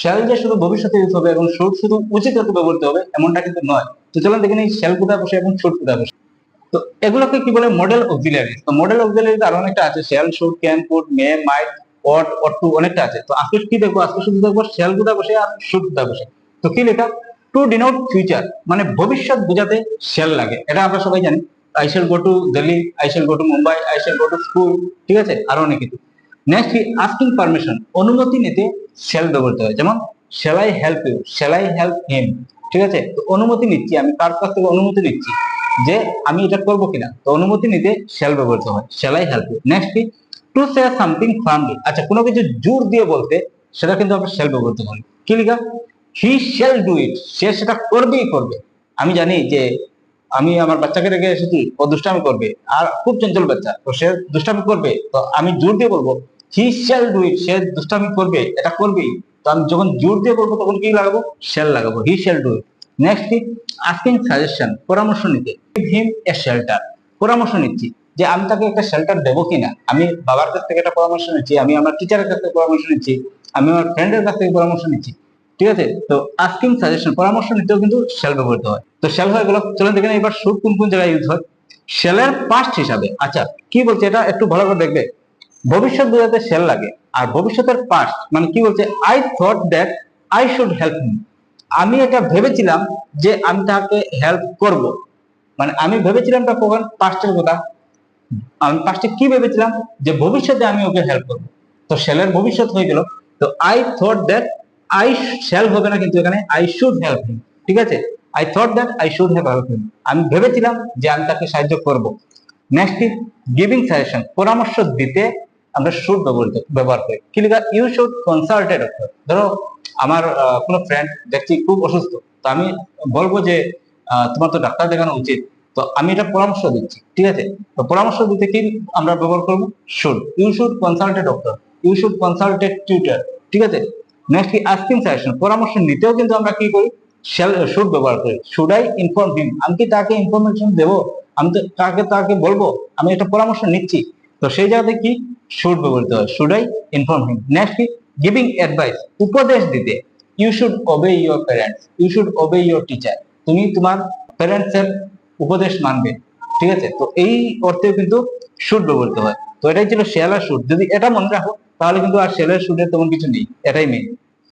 Shall যে শুধু ভবিষ্যতে ইউজ হবে এবং শুট শুধু উচিত ব্যবহৃত হবে এমনটা কিন্তু নয়। তো চলুন দেখে নিই শ্যাল কোথায় বসে এবং শুট কোথায় বসে। তো এগুলোকে কি বলে? মডেল অক্সিলারি তো মডেল অক্সিলারি আরও অনেকটা আছে। Shall should can could may might ought ought to অনেকটা আছে। তো আজকে কি দেখব? আজকে শুধু দেখব শ্যাল কোথায় বসে আর শুট কোথায় বসে। তো কি লেখা? টু ডিনোট ফিউচার মানে ভবিষ্যৎ বোঝাতে শ্যাল লাগে। এটা আমরা সবাই জানি। I shall go to Delhi I shall go to Mumbai I shall go to school ঠিক আছে? আরও অনেক কিছু। নেক্সট আস্কিং পারমিশন অনুমতি নিতে শ্যাল ব্যবহৃত হয়। যেমন I help you I help him ঠিক আছে? তো অনুমতি নিচ্ছি। আমি কার কাছ থেকে অনুমতি নিচ্ছি? যে আমি এটা করব কিনা? তো অনুমতি নিতে শ্যাল ব্যবহৃত হয়। I help you next to say something formally আচ্ছা কোনো কিছু জোর দিয়ে বলতে সেটা কিন্তু আমরা শ্যাল ব্যবহৃত করি কি লিখা? হি শ্যাল ডু ইট সে সেটা করবেই করবে। আমি জানি যে আমি আমার বাচ্চাকে রেখে এসেছি, ও দুষ্টামি করবে। আর খুব চঞ্চল বাচ্চা। তো সে দুষ্টামি করবে। তো আমি জোর দিয়ে বলব হি শ্যাল ডু ইট সে দুষ্টামি করবে, এটা করবেই। তো আমি যখন জোর দিয়ে বলব তখন কি লাগাবো? শ্যাল লাগাবো। He shall do it next asking suggestion পরামর্শ নিতে। হিম এ শেল্টার পরামর্শ নিচ্ছি যে আমি তাকে একটা শেল্টার দেবো কিনা। আমি বাবার কাছ থেকে একটা পরামর্শ নিচ্ছি, আমি আমার টিচারের কাছ থেকে পরামর্শ নিচ্ছি, আমি আমার ফ্রেন্ডের কাছ থেকে পরামর্শ নিচ্ছি। ঠিক আছে? তো আস্কিং সাজেশন পরামর্শ নিতেও কিন্তু শেল ব্যবহৃত হয়। তো শেল হয়ে গেল। চলুন দেখে নিই, এবার শুট কোন কোন জায়গায় ইউজ হয়? শেলের পাস্ট হিসাবে। আচ্ছা কি বলছে এটা? একটু ভালো করে দেখবে। ভবিষ্যৎ বোঝাতে শেল লাগে। আর ভবিষ্যতের পাস্ট মানে কি বলছে I thought that I should help him আমি এটা ভেবেছিলাম যে আমি তাকে হেল্প করব। মানে আমি ভেবেছিলাম কখন পাস্টের কথা। আমি পাস্টে কি ভেবেছিলাম? যে ভবিষ্যতে আমি ওকে হেল্প করব। তো শেলের ভবিষ্যৎ হয়ে গেল। তো I thought that I shall হবে না কিন্তু এখানে আই শুড হেল্প হিম ঠিক আছে? I thought that I should have help him আমি ভেবেছিলাম যে আমি তাকে সাহায্য করব। নেক্সট গিভিং সাজেশন পরামর্শ দিতে আমরা শুড ব্যবহার করি। কি লেখা? You should consult a doctor ধরো, আমার কোনো ফ্রেন্ড দেখছি খুব অসুস্থ, তো আমি বলব যে তোমার তো ডাক্তার দেখানো উচিত, তো আমি এটা পরামর্শ দিচ্ছি, ঠিক আছে? তো পরামর্শ দিতে কি আমরা ব্যবহার করব? Should you should consult a doctor you should consult a tutor ঠিক আছে? নেক্সট কি আস্কিং সাজেশন পরামর্শ নিতেও কিন্তু আমরা কি করি? শুড ব্যবহার করি। শুড আই ইনফর্ম হিম আমি কি তাকে ইনফরমেশন দেবো? আমি তো তাকে তাকে বলব, আমি একটা পরামর্শ নিচ্ছি। তো সেই জায়গাতে কি? শুড ব্যবহৃত হয় should I inform him next কি গিভিং অ্যাডভাইস উপদেশ দিতে। You should obey your parents you should obey your teacher তুমি তোমার প্যারেন্টস এর উপদেশ মানবে, ঠিক আছে? তো এই অর্থেও কিন্তু শুড ব্যবহৃত হয়। তো এটাই ছিল শেয়াল আর শুড যদি এটা মনে রাখো, তাহলে কিন্তু আর শেয়ালের শুডের তেমন কিছু নেই। এটাই মেন